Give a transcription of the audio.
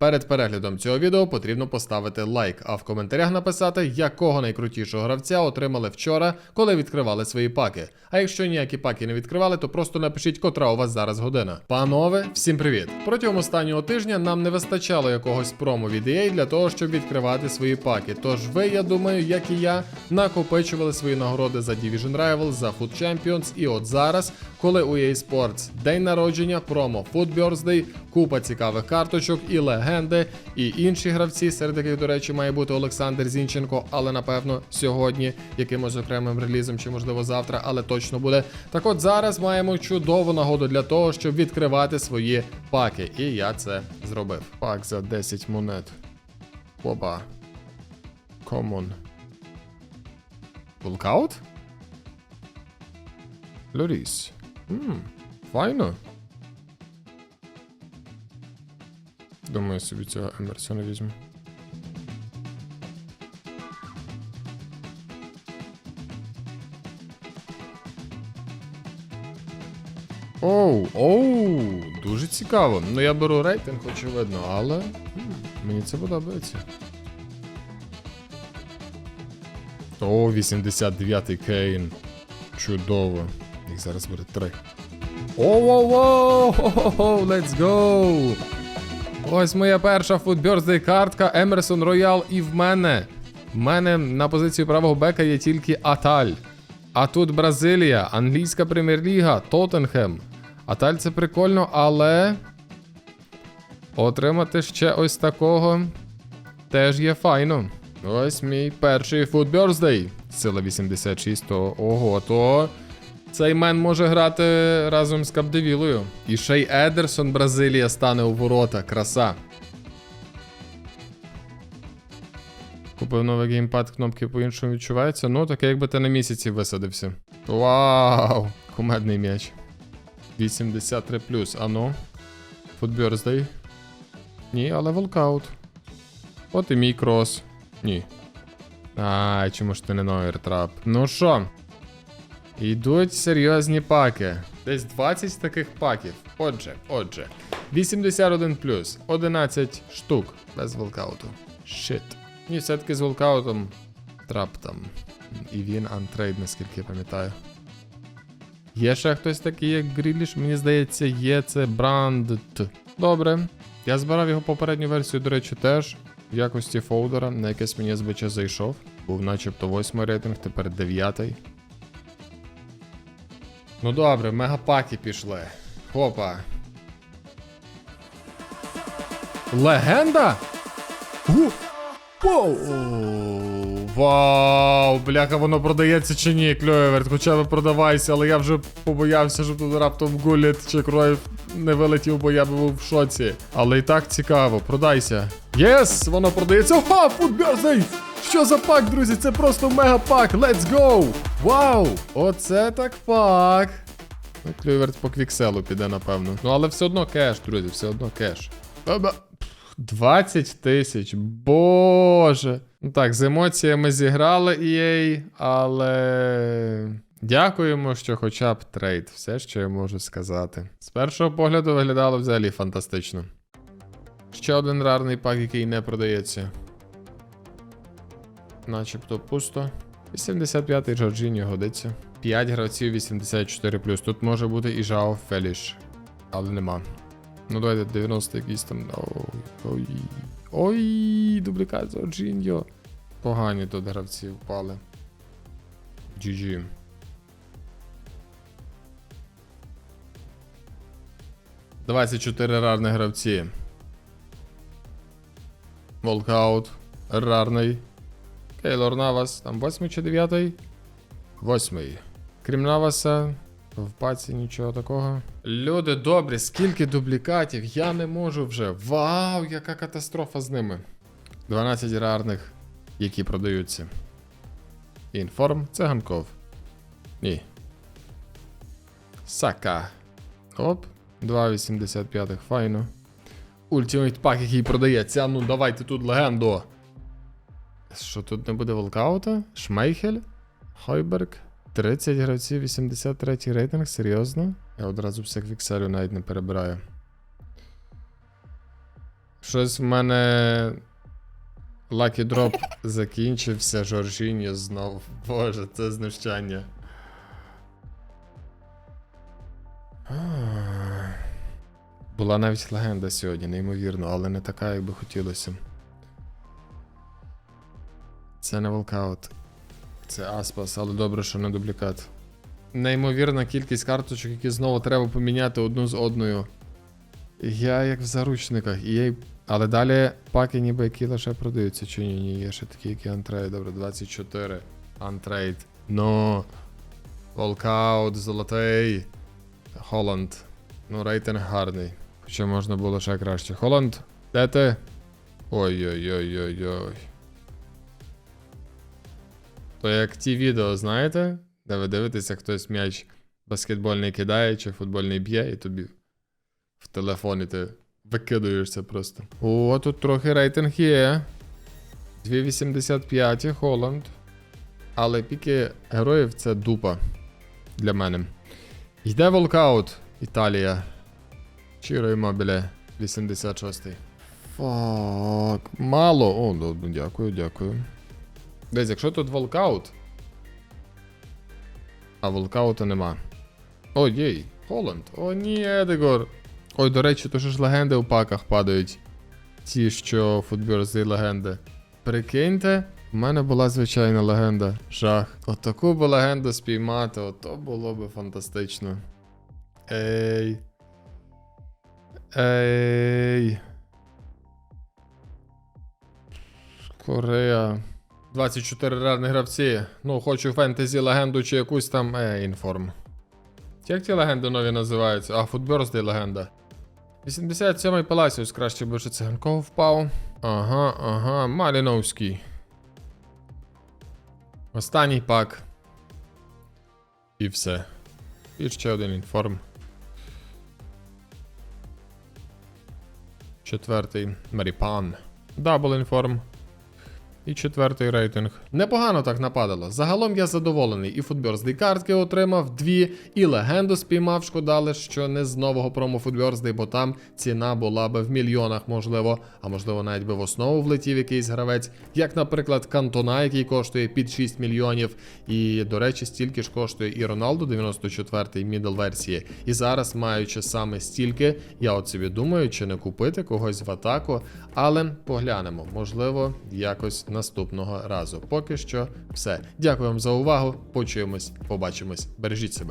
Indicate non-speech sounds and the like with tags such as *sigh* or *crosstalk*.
Перед переглядом цього відео потрібно поставити лайк, а в коментарях написати, якого найкрутішого гравця отримали вчора, коли відкривали свої паки. А якщо ніякі паки не відкривали, то просто напишіть, котра у вас зараз година. Панове, всім привіт! Протягом останнього тижня нам не вистачало якогось промо від EA для того, щоб відкривати свої паки. Тож ви, я думаю, як і я, накопичували свої нагороди за Division Rivals, за Food Champions, і от зараз, коли у EA Sports день народження, промо Food Birthday, купа цікавих карточок і легенди, і інші гравці, серед яких, до речі, має бути Олександр Зінченко, але напевно сьогодні якимось окремим релізом, чи можливо завтра, але точно буде. Так от зараз маємо чудову нагоду для того, щоб відкривати свої паки. І я це зробив. Пак за 10 монет. Оба. Common. Волкаут? Лоріс. Ммм, файно. Думаю, собі цього Емерсона візьму. Оу, оу, дуже цікаво. Ну я беру рейтинг, очевидно, але м, мені це подобається. О, 89-й Кейн. Чудово. Їх зараз буде три. Оу-оу-оу! Let's go! Ось моя перша футберздей картка Емерсон Роял і в мене. В мене на позиції правого бека є тільки Аталь. А тут Бразилія, англійська прем'єр-ліга, Тоттенхем. Аталь це прикольно, але. Отримати ще ось такого теж є файно. Ось мій перший футберздей. Сила 86, то ого, то. Цей мен може грати разом з Капдевілою. І ще й Едерсон Бразилія стане у ворота. Краса. Купив новий геймпад, кнопки по-іншому відчуваються. Ну, таке, якби ти на місяці висадився. Вау! Кумедний м'яч. 83 А ну. Футберздей. Ні, але волкаут. От і мій крос. Ні. Ай, чому ж ти не новий трап? Ну що? Йдуть серйозні паки. Десь 20 таких паків. Отже, отже. 81 плюс, 11 штук без волкауту. Щит. Ні, все-таки з волкаутом трап там. І він антрейд, наскільки я пам'ятаю. Є ще хтось такий, як Гріліш, мені здається, є це Бранд. Добре. Я збирав його попередню версію, до речі, теж в якості фолдера, на якесь мені СБЧ зайшов. Був начебто 8 рейтинг, тепер 9. Ну добре, мегапаки пішли. Хопа. Легенда? Гу! Воу! Вау! Бляха, воно продається чи ні, Кльоверт, хоча б продавайся, але я вже побоявся, щоб тут раптом гуліт чи кроїв не вилетів, бо я був в шоці. Але і так цікаво, продайся. Єс! Воно продається. Ага, футберзей! Що за пак, друзі? Це просто мегапак! Let's go! Вау! Оце так пак! Ну, Клюверт по квікселу піде, напевно. Ну, але все одно кеш, друзі, все одно кеш. 20 тисяч. Боже. Ну так, з емоціями зіграли EA, але. Дякуємо, що хоча б трейд. Все, що я можу сказати. З першого погляду виглядало взагалі фантастично. Ще один рарний пак, який не продається. Начебто пусто. 85-й Джорджіні годиться. 5 гравців 84 Тут може бути і Жао Феліш. Але нема. Ну давайте 90 якийсь там. Ой. Ой. Дублікат Джорджіньо. Погані тут гравці впали. GG. Двадцять чотири рарних гравці. Волкаут. Рарний. Кейлор Навас. Там 8 чи 9? Восьмий. Крім Наваса, в паці нічого такого. Люди добрі, скільки дублікатів, я не можу вже. Вау, яка катастрофа з ними. 12 рарних, які продаються. Інформ циганков. Ні. Сака. Оп. 2,85 файно. Ультимейт пак, який продається. Ну давайте тут легенду. Що тут не буде волкаута? Шмейхель? Хойберг? 30 гравців, 83 рейтинг, серйозно? Я одразу всіх вікселю навіть не перебираю. Щось в мене. Lucky Drop *laughs* закінчився, Жоржіньо знов. Боже, це знущання. Була навіть легенда сьогодні, неймовірно, але не така, як би хотілося. Це не волкаут. Це Аспас, але добре, що не дублікат. Неймовірна кількість карточок, які знову треба поміняти одну з одною. Я як в заручниках. І я... Але далі паки ніби які лише продаються. Чи ні, ні, є ще такі, які антрейд. Добре, 24. Антрейд. Ну. Волкаут, золотий. Холланд. Ну, рейтинг гарний. Хоча можна було ще краще. Холланд, де ти? Ой-ой-ой-ой-ой. То як ті відео, знаєте, де ви дивитеся, хтось м'яч баскетбольний кидає чи футбольний б'є, і тобі в телефоні ти викидуєшся просто. О, тут трохи рейтинг є. 2,85 Холланд. Але піки героїв це дупа для мене. Йде волкаут. Італія. Чіро Іммобіле. 86-й. Фак. Мало. О, ну, дякую, дякую. Десь, якщо тут волкаут. А волкаута нема. О, єй, Холланд. О, ні, Едегор. Ой, до речі, то ж легенди у паках падають. Ті, що футбірзи легенди. Прикиньте, в мене була звичайна легенда. Жах. От таку би легенду спіймати, ото було би фантастично. Ей. Ей. Корея. 24 рарні гравці. Ну, хочу фентезі легенду чи якусь там. Е, інформ. Як ті легенди нові називаються? А, футберсдей легенда. 87-й Паласіус краще би циганков впав. Ага, ага, Маліновський. Останній пак. І все. І ще один інформ. Четвертий Маріпан. Дабл інформ. І четвертий рейтинг. Непогано так нападало. Загалом я задоволений. І футберздей картки отримав дві, і легенду спіймав. Шкода лиш, що не з нового промо футберздей, бо там ціна була би в мільйонах, можливо, а можливо навіть би в основу влетів якийсь гравець, як, наприклад, Кантона, який коштує під 6 мільйонів. І, до речі, стільки ж коштує і Роналду 94-й мідл версії. І зараз, маючи саме стільки, я от собі думаю, чи не купити когось в атаку, але поглянемо, можливо, якось наступного разу. Поки що все. Дякую вам за увагу. Почуємось, побачимось. Бережіть себе.